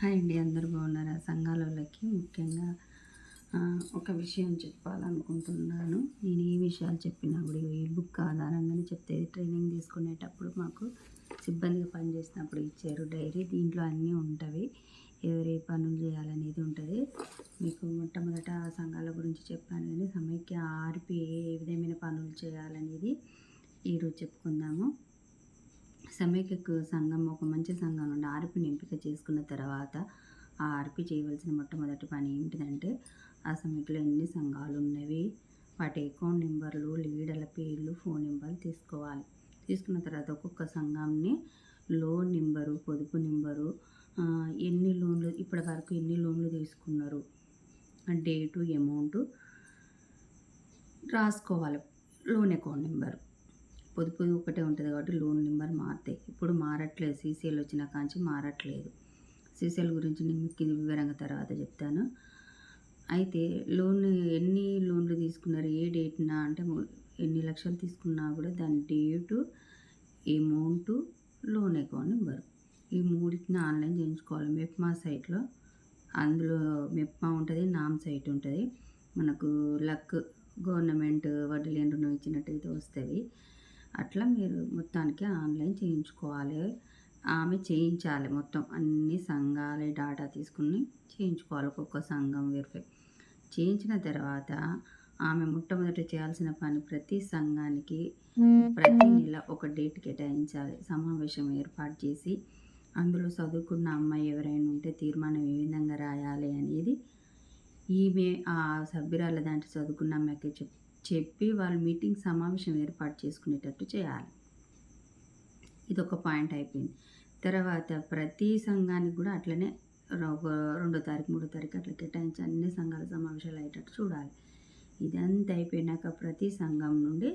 Hi అండి అందరు బాగున్నారా? సంఘాలకి ముఖ్యంగా ఒక విషయం చెప్పాలనుకుంటున్నాను. నేను ఏ విషయాలు చెప్పినా కూడా ఈ బుక్ ఆధారంగానే చెప్తే ట్రైనింగ్ తీసుకునేటప్పుడు మాకు సిబ్బందిగా పనిచేసినప్పుడు ఇచ్చారు డైరీ. దీంట్లో అన్నీ ఉంటవి. ఎవరి పనులు చేయాలనేది ఉంటుంది. మీకు మొట్టమొదట సంఘాల గురించి చెప్పాను కానీ సమైక్య ఆర్పి ఏ విధమైన పనులు చేయాలనేది ఈరోజు చెప్పుకుందాము. సమైక్యకు సంఘం ఒక మంచి సంఘం నుండి ఆర్పిని ఎంపిక చేసుకున్న తర్వాత ఆ ఆర్పి చేయవలసిన మొట్టమొదటి పని ఏంటిదంటే ఆ సమైక్యలో ఎన్ని సంఘాలు ఉన్నవి వాటి అకౌంట్ నెంబర్లు లీడర్ల పేర్లు ఫోన్ నెంబర్లు తీసుకోవాలి. తీసుకున్న తర్వాత ఒక్కొక్క సంఘంని లోన్ నెంబరు పొదుపు నెంబరు ఎన్ని లోన్లు ఇప్పటి వరకు ఎన్ని లోన్లు తీసుకున్నారు డేటు అమౌంట్ రాసుకోవాలి లోన్ అకౌంట్ నెంబర్ పొదుపు ఒకటే ఉంటుంది కాబట్టి లోన్ నెంబర్ మారుతాయి. ఇప్పుడు మారట్లేదు. సీసీఎల్ వచ్చిన కాంచి మారట్లేదు. సీసీఎల్ గురించి నేను మీకు వివరంగా తర్వాత చెప్తాను. అయితే లోన్ ఎన్ని లోన్లు తీసుకున్నారు? ఏ డేట్న? అంటే ఎన్ని లక్షలు తీసుకున్నా కూడా దాని date amount loan account number. ఈ మూడింటిని ఆన్లైన్ చేయించుకోవాలి. మెప్మా సైట్లో అందులో మెప్మా ఉంటుంది నామ్ సైట్ ఉంటుంది. మనకు లక్ గవర్నమెంట్ వడ్డీ లేని రుణం ఇచ్చినట్టయితే వస్తుంది. అట్లా మీరు మొత్తానికి ఆన్లైన్ చేయించుకోవాలి. ఆమె చేయించాలి మొత్తం. అన్ని సంఘాల డాటా తీసుకుని చేయించుకోవాలి. ఒక్కొక్క సంఘం వెరిఫై చేయించిన తర్వాత ఆమె మొట్టమొదట చేయాల్సిన పని ప్రతి సంఘానికి ప్రతి నెల ఒక డేట్ కేటాయించాలి. సమావేశం ఏర్పాటు చేసి అందులో చదువుకున్న అమ్మాయి ఎవరైనా ఉంటే తీర్మానం ఏ విధంగా రాయాలి అనేది ఈమె ఆ సభ్యురాల దాంట్లో చదువుకున్న అమ్మాయికి చెప్ చెప్పి వాళ్ళు మీటింగ్ సమావేశం ఏర్పాటు చేసుకునేటట్టు చేయాలి. ఇది ఒక పాయింట్ అయిపోయింది. తర్వాత ప్రతి సంఘానికి కూడా అట్లనే ఒక రెండో తారీఖు మూడో తారీఖు అట్లా కేటాయించి అన్ని సంఘాల సమావేశాలు అయ్యేటట్టు చూడాలి. ఇదంతా అయిపోయినాక ప్రతి సంఘం నుండి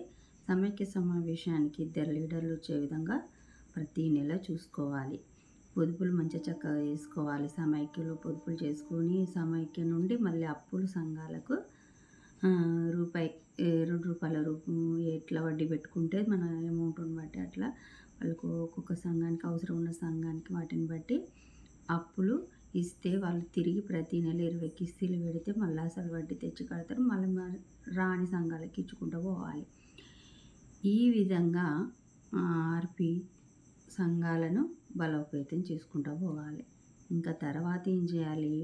సమైక్య సమావేశానికి ఇద్దరు లీడర్లు వచ్చే విధంగా ప్రతి నెల చూసుకోవాలి. పొదుపులు మంచి చక్కగా చేసుకోవాలి. సమైక్యలో పొదుపులు చేసుకొని సమైక్య నుండి మళ్ళీ అప్పులు సంఘాలకు రూపాయి రెండు రూపాయల రూపం ఎట్లా వడ్డీ పెట్టుకుంటే మన అమౌంట్ని బట్టి అట్లా వాళ్ళకు ఒక్కొక్క సంఘానికి అవసరం ఉన్న సంఘానికి వాటిని బట్టి అప్పులు ఇస్తే వాళ్ళు తిరిగి ప్రతి నెల ఇరవై కిస్తీలు పెడితే మళ్ళీ అసలు వడ్డీ తెచ్చి కడతారు. మళ్ళీ రాని సంఘాలకి ఇచ్చుకుంటూ పోవాలి. ఈ విధంగా ఆర్పి సంఘాలను బలోపేతం చేసుకుంటూ పోవాలి. ఇంకా తర్వాత ఏం చేయాలి?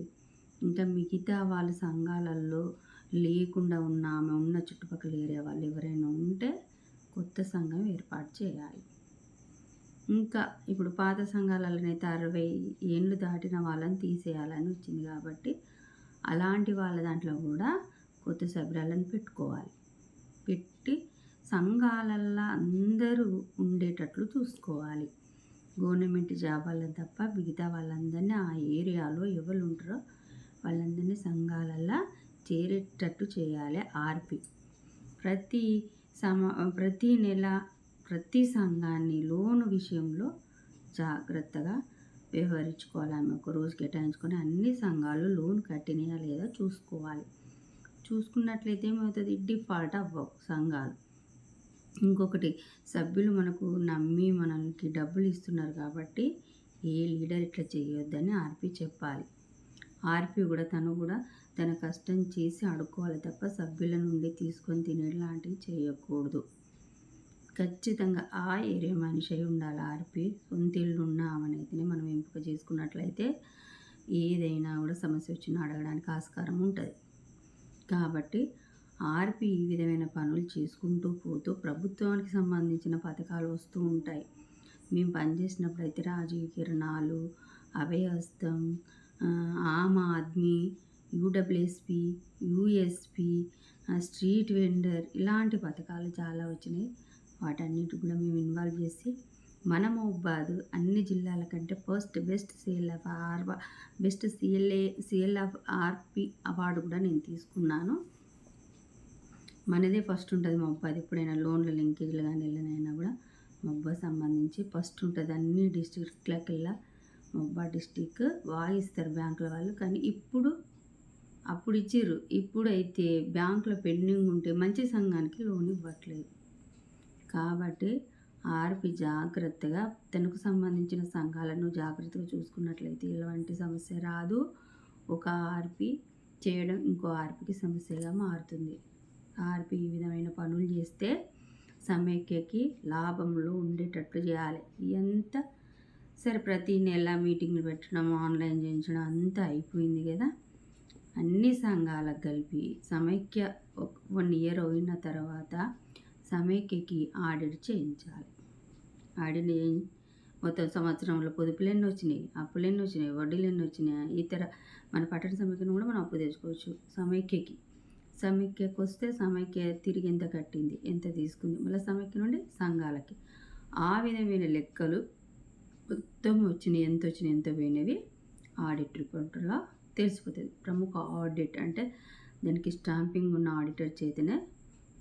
ఇంకా మిగతా వాళ్ళ సంఘాలలో లేకుండా ఉన్న ఆమె ఉన్న చుట్టుపక్కల ఏరియా వాళ్ళు ఎవరైనా ఉంటే కొత్త సంఘం ఏర్పాటు చేయాలి. ఇంకా ఇప్పుడు పాత సంఘాలలోనైతే అరవై ఏళ్ళు దాటిన వాళ్ళని తీసేయాలని వచ్చింది కాబట్టి అలాంటి వాళ్ళ దాంట్లో కూడా కొత్త సభ్యురాలను పెట్టుకోవాలి. పెట్టి సంఘాలల్లో అందరూ ఉండేటట్లు చూసుకోవాలి. గవర్నమెంట్ జాబ్ వాళ్ళని తప్ప మిగతా వాళ్ళందరినీ ఆ ఏరియాలో ఎవరు ఉంటారో వాళ్ళందరినీ సంఘాలల్లో చేరేటట్టు చేయాలి ఆర్పి. ప్రతి సమ ప్రతి నెల ప్రతి సంఘాన్ని లోను విషయంలో జాగ్రత్తగా వ్యవహరించుకోవాలి. ఆమె ఒక రోజు కేటాయించుకొని అన్ని సంఘాలు లోన్ కట్టినాయా లేదా చూసుకోవాలి. చూసుకున్నట్లయితే ఏమవుతుంది? డిఫాల్ట్ అవ్వవు సంఘాలు. ఇంకొకటి సభ్యులు మనకు నమ్మి మనకి డబ్బులు ఇస్తున్నారు కాబట్టి ఏ లీడర్ ఇట్లా చేయొద్దని ఆర్పి చెప్పాలి. ఆర్పి కూడా తను కూడా తన కష్టం చేసి అడుక్కోవాలి తప్ప సభ్యుల నుండి తీసుకొని తినేలాంటివి చేయకూడదు. ఖచ్చితంగా ఆ ఏరియా మనిషి అయి ఉండాలి. ఆర్పి సొంత ఇల్లు ఉన్న ఆమెనైతేనే మనం ఎంపిక చేసుకున్నట్లయితే ఏదైనా కూడా సమస్య వచ్చినా అడగడానికి ఆస్కారం ఉంటుంది. కాబట్టి ఆర్పి ఈ విధమైన పనులు చేసుకుంటూ పోతూ ప్రభుత్వానికి సంబంధించిన పథకాలు వస్తూ ఉంటాయి. మేము పనిచేసినప్పుడు అయితే రాజీవ్ కిరణాలు అభయహస్తం ఆ, Aam Aadmi UWSP USP street vendor ఇలాంటి పథకాలు చాలా వచ్చినాయి. వాటన్నిటి కూడా మేము ఇన్వాల్వ్ చేసి మన మహబాద్ అన్ని జిల్లాల కంటే first best CL of R best CLA CL of RP award కూడా నేను తీసుకున్నాను. మనదే ఫస్ట్ ఉంటుంది మహబాద్ ఎప్పుడైనా లోన్ల లింకేజ్లు కానీ వెళ్ళనైనా కూడా మహబాద్ సంబంధించి ఫస్ట్ ఉంటుంది అన్ని డిస్ట్రిక్ట్లకెల్లా మహబాద్ డిస్టిక్ బాగా ఇస్తారు బ్యాంకుల వాళ్ళు. కానీ ఇప్పుడు అప్పుడు ఇచ్చిర్రు ఇప్పుడైతే బ్యాంకులో పెండింగ్ ఉంటే మంచి సంఘానికి లోన్ ఇవ్వట్లేదు. కాబట్టి ఆర్పి జాగ్రత్తగా తనకు సంబంధించిన సంఘాలను జాగ్రత్తగా చూసుకున్నట్లయితే ఎలాంటి సమస్య రాదు. ఒక ఆర్పి చేయడం ఇంకో ఆర్పికి సమస్యగా మారుతుంది. ఆర్పి ఈ విధమైన పనులు చేస్తే సమైక్యకి లాభంలో ఉండేటట్లు చేయాలి. ఎంత సరే ప్రతి నెల మీటింగ్లు పెట్టడం ఆన్లైన్ చేయించడం అంతా అయిపోయింది కదా. అన్ని సంఘాలకు కలిపి సమైక్య వన్ ఇయర్ అయిన తర్వాత సమైక్యకి ఆడిట్ చేయించాలి. ఆడిట్ మొత్తం సంవత్సరంలో పొదుపులు ఎన్ని వచ్చినాయి అప్పులు ఎన్ని వచ్చినాయి వడ్డీలు ఎన్ని వచ్చినాయి ఇతర మన పట్టణ సమైక్యను కూడా మనం అప్పు తెచ్చుకోవచ్చు సమైక్యకి. సమైక్యకు వస్తే సమైక్య తిరిగి ఎంత కట్టింది ఎంత తీసుకుంది మళ్ళీ సమైక్య నుండి సంఘాలకి. ఆ విధమైన లెక్కలు మొత్తం వచ్చినాయి ఎంత వచ్చినాయి ఎంత పోయినవి ఆడిట్ రిపోర్ట్లో తెలిసిపోతుంది. ప్రముఖ ఆడిట్ అంటే దానికి స్టాంపింగ్ ఉన్న ఆడిటర్ చేతనే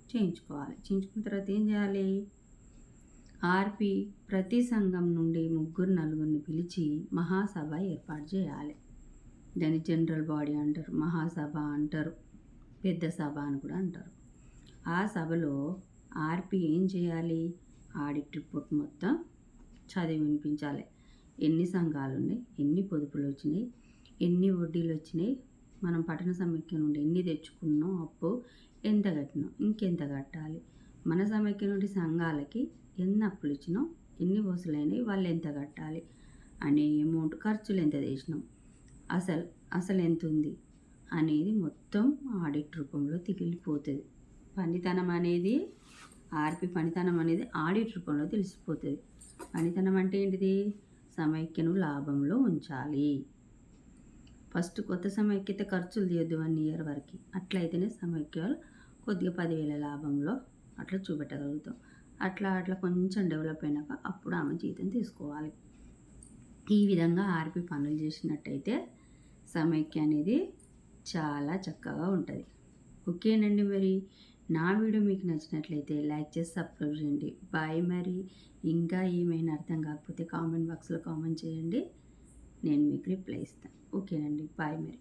చేయించుకోవాలి. చేయించుకున్న తర్వాత ఏం చేయాలి? ఆర్పి ప్రతి సంఘం నుండి ముగ్గురు నలుగురిని పిలిచి మహాసభ ఏర్పాటు చేయాలి. దాన్ని జనరల్ బాడీ అంటారు మహాసభ అంటారు పెద్ద సభ అని కూడా అంటారు. ఆ సభలో ఆర్పి ఏం చేయాలి? ఆడిట్ రిపోర్ట్ మొత్తం చదివి వినిపించాలి. ఎన్ని సంఘాలు ఉన్నాయి ఎన్ని పొదుపులు వచ్చినాయి? ఎన్ని వడ్డీలు వచ్చినాయి మనం పట్టణ సమైక్య నుండి ఎన్ని తెచ్చుకున్నాం? అప్పు ఎంత కట్టినాం? ఇంకెంత కట్టాలి? మన సమైక్య నుండి సంఘాలకి ఎన్ని అప్పులు ఇచ్చినాం ఎన్ని వసూలైనాయి? వాళ్ళు ఎంత కట్టాలి? అనే అమౌంట్ ఖర్చులు ఎంత చేసినాం అసలు అసలు ఎంత ఉంది అనేది మొత్తం ఆడిట్ రూపంలో తిగిలిపోతుంది. పనితనం అనేది ఆర్పి పనితనం అనేది ఆడిట్ రూపంలో తెలిసిపోతుంది. పనితనం అంటే ఏంటిది? సమైక్యను లాభంలో ఉంచాలి. ఫస్ట్ కొత్త సమైక్యత ఖర్చులు తీయొద్దు వన్ ఇయర్ వరకు. అట్లయితేనే సమైక్యాలు కొద్దిగా పదివేల లాభంలో అట్లా చూపెట్టగలుగుతాం. అట్లా అట్లా కొంచెం డెవలప్ అయినాక అప్పుడు ఆమె జీతం తీసుకోవాలి. ఈ విధంగా ఆర్పి పనులు చేసినట్టయితే సమైక్య అనేది చాలా చక్కగా ఉంటుంది. ఓకేనండి మరి? నా వీడియో మీకు నచ్చినట్లయితే లైక్ చేసి సబ్స్క్రైబ్ చేయండి. బాయ్ మరి. ఇంకా ఏమైనా అర్థం కాకపోతే కామెంట్ బాక్స్లో కామెంట్ చేయండి. నేను మీకు రిప్లై ఇస్తాను. ఓకేనండి. బాయ్ మరి.